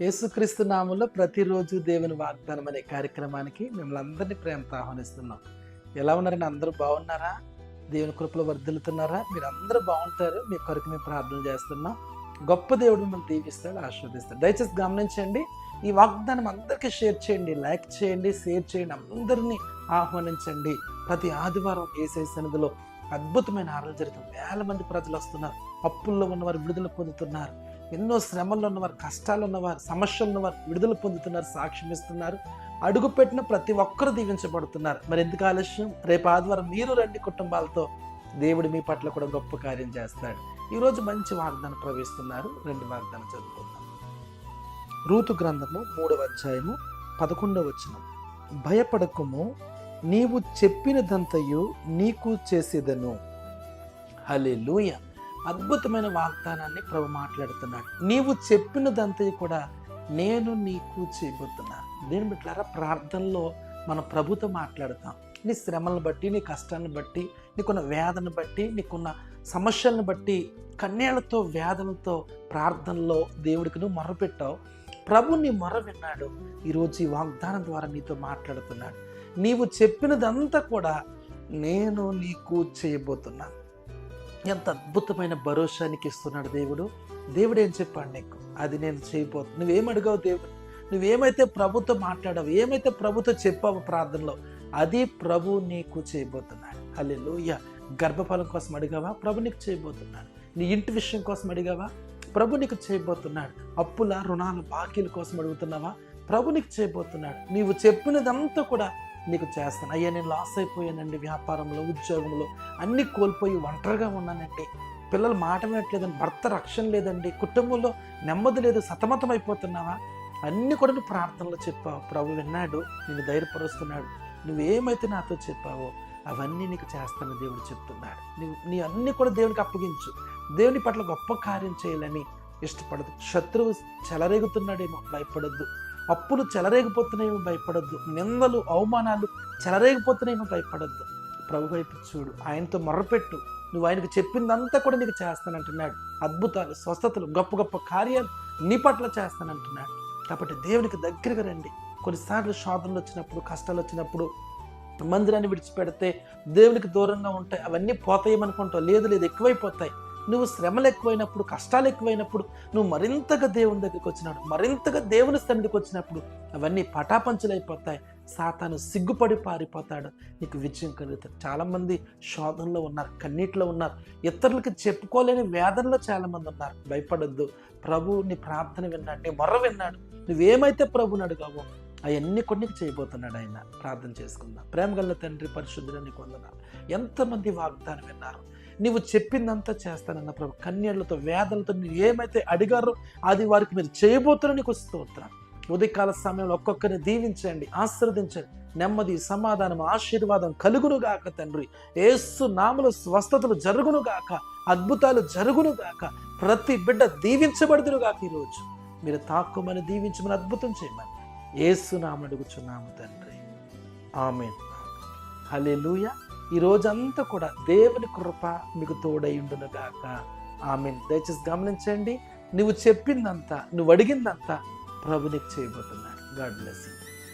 యేసుక్రీస్తు నామంలో ప్రతిరోజు దేవుని వాగ్దానం అనే కార్యక్రమానికి మిమ్మల్ని అందరినీ ప్రేమతో ఆహ్వానిస్తున్నాం. ఎలా ఉన్నారని అందరూ బాగున్నారా? దేవుని కృపలు వర్ధిల్లుతున్నారా? మీరు అందరూ బాగుంటారు. మీ కొరకు మేము ప్రార్థన చేస్తున్నాం. గొప్ప దేవుడు మిమ్మల్ని దీవిస్తాడు ఆశీర్వదిస్తాడు. దయచేసి గమనించండి ఈ వాగ్దానం అందరికీ షేర్ చేయండి లైక్ చేయండి షేర్ చేయండి అందరినీ ఆహ్వానించండి. ప్రతి ఆదివారం ఏసై సన్నిధిలో అద్భుతమైన ఆరాధన జరుగుతుంది. వేల మంది ప్రజలు వస్తున్నారు. అప్పుల్లో ఉన్నవారు విడుదల పొందుతున్నారు. ఎన్నో శ్రమల్లో ఉన్నవారు కష్టాలు ఉన్నవారు సమస్యలు ఉన్నవారు విడుదల పొందుతున్నారు సాక్ష్యం ఇస్తున్నారు. అడుగు పెట్టిన ప్రతి ఒక్కరు దీవించబడుతున్నారు. మరి ఎందుకు ఆలస్యం? రేపు ఆదివారం మీరు రండి కుటుంబాలతో. దేవుడు మీ పట్ల కూడా గొప్ప కార్యం చేస్తాడు. ఈరోజు మంచి వాగ్దానం ప్రవేశిస్తున్నారు రెండు వాగ్దానం చదువుకుందాం. రూతు గ్రంథము మూడవ అధ్యాయము పదకొండవ వచనం. భయపడకము నీవు చెప్పినదంతయు నీకు చేసేదను. హలే అద్భుతమైన వాగ్దానాన్ని ప్రభు మాట్లాడుతున్నాడు. నీవు చెప్పినదంతా కూడా నేను నీకు చెబుతున్నాను దీని బిట్లారా ప్రార్థనలో మన ప్రభుతో మాట్లాడతాం. నీ శ్రమలను బట్టి నీ కష్టాన్ని బట్టి నీకున్న వేదన బట్టి నీకున్న సమస్యలను బట్టి కన్యాలతో వేదనతో ప్రార్థనలో దేవుడికి నువ్వు మొరపెట్టావు. ప్రభు నీ మొర విన్నాడు. ఈరోజు ఈ వాగ్దానం ద్వారా నీతో మాట్లాడుతున్నాడు. నీవు చెప్పినదంతా కూడా నేను నీకు చేయబోతున్నాను ఎంత అద్భుతమైన భరోసానికి ఇస్తున్నాడు దేవుడు. దేవుడు ఏం చెప్పాడు నీకు? అది నేను చేయబోతు నువ్వేం అడిగావు దేవుడు? నువ్వేమైతే ప్రభుతో మాట్లాడావు ఏమైతే ప్రభుతో చెప్పావు ప్రార్థనలో అది ప్రభు నీకు చేయబోతున్నాడు. హల్లెలూయ. గర్భఫలం కోసం అడిగావా? ప్రభు నీకు చేయబోతున్నాడు. నీ ఇంటి విషయం కోసం అడిగావా? ప్రభు నీకు చేయబోతున్నాడు. అప్పుల రుణాల బాకీల కోసం అడుగుతున్నావా? ప్రభు నీకు చేయబోతున్నాడు. నీవు చెప్పినదంతా కూడా నీకు చేస్తాను. అయ్యా నేను లాస్ అయిపోయానండి వ్యాపారంలో ఉద్యోగంలో. అన్నీ కోల్పోయి ఒంటరిగా ఉన్నానండి. పిల్లలు మాట వినట్లేదండి భర్త రక్షణ లేదండి. కుటుంబంలో నెమ్మది లేదు సతమతం అయిపోతున్నావా? అన్నీ కూడా నువ్వు ప్రార్థనలో చెప్పావు. ప్రభు విన్నాడు నేను ధైర్యపరుస్తున్నాడు. నువ్వేమైతే నాతో చెప్పావో అవన్నీ నీకు చేస్తాను దేవుడు చెప్తున్నాడు. నీ నీ అన్నీ కూడా దేవునికి అప్పగించు. దేవుని పట్ల గొప్ప కార్యం చేయాలని ఇష్టపడదు. శత్రువు చెలరేగుతున్నాడేమో భయపడద్దు. అప్పులు చెలరేగిపోతున్నాయేమో భయపడద్దు. నిందలు అవమానాలు చెలరేగిపోతున్నాయేమో భయపడొద్దు. ప్రభు వైపు చూడు ఆయనతో మొర్రపెట్టు. నువ్వు ఆయనకు చెప్పిందంతా కూడా నీకు చేస్తానంటున్నాడు అద్భుతాలు స్వస్థతలు గొప్ప గొప్ప కార్యాలు నీ పట్ల చేస్తానంటున్నాడు కాబట్టి దేవునికి దగ్గరగా రండి. కొన్నిసార్లు శోధనలు వచ్చినప్పుడు కష్టాలు వచ్చినప్పుడు మందిరాన్ని విడిచిపెడితే దేవునికి దూరంగా ఉంటాయి అవన్నీ పోతాయేమనుకుంటావు. లేదు లేదు ఎక్కువైపోతాయి. నువ్వు శ్రమలు ఎక్కువైనప్పుడు కష్టాలు ఎక్కువైనప్పుడు నువ్వు మరింతగా దేవుని దగ్గరికి వచ్చినాడు మరింతగా దేవుని సన్నిధికి వచ్చినప్పుడు అవన్నీ పటాపంచులైపోతాయి. సాతాను సిగ్గుపడి పారిపోతాడు. నీకు విజయం కలుగుతాడు చాలామంది శోధనలో ఉన్నారు కన్నీటిలో ఉన్నారు ఇతరులకి చెప్పుకోలేని వేదనలో చాలామంది ఉన్నారు. భయపడొద్దు. ప్రభు నీ ప్రార్థన విన్నాడు నీ మొర్ర విన్నాడు. నువ్వేమైతే ప్రభుని అడిగావో అవన్నీ కొన్ని చేయబోతున్నాడు ఆయన. ప్రార్థన చేసుకుందాం. ప్రేమగల్ల తండ్రి పరిశుద్ధులని నీకు ఎంతమంది వాగ్దానం విన్నారు? నీవు చెప్పిందంతా చేస్తానన్న ప్రభు. కన్యలతో వేదలతో నువ్వు ఏమైతే అడిగారో అది వారికి మీరు చేయబోతున్న నీకు స్తోత్రం. ఉదయకాల సమయంలో ఒక్కొక్కరిని దీవించండి ఆశీర్వదించండి. నెమ్మది సమాధానం ఆశీర్వాదం కలుగునుగాక తండ్రి. ఏసు నామలు స్వస్థతలు జరుగును గాక అద్భుతాలు జరుగును గాక ప్రతి బిడ్డ దీవించబడుదురుగాక ఈరోజు మీరు తాక్కుమని దీవించమని అద్భుతం చేయమని ఏసు నామ అడుగుచున్నాము తండ్రి. ఆమె హలే ఈ రోజంతా కూడా దేవుని కృప మీకు తోడైండును ఆమె దయచేసి గమనించండి. నువ్వు చెప్పిందంతా నువ్వు అడిగిందంతా ప్రభు నీకు చేయబోతున్నాడు. God bless you.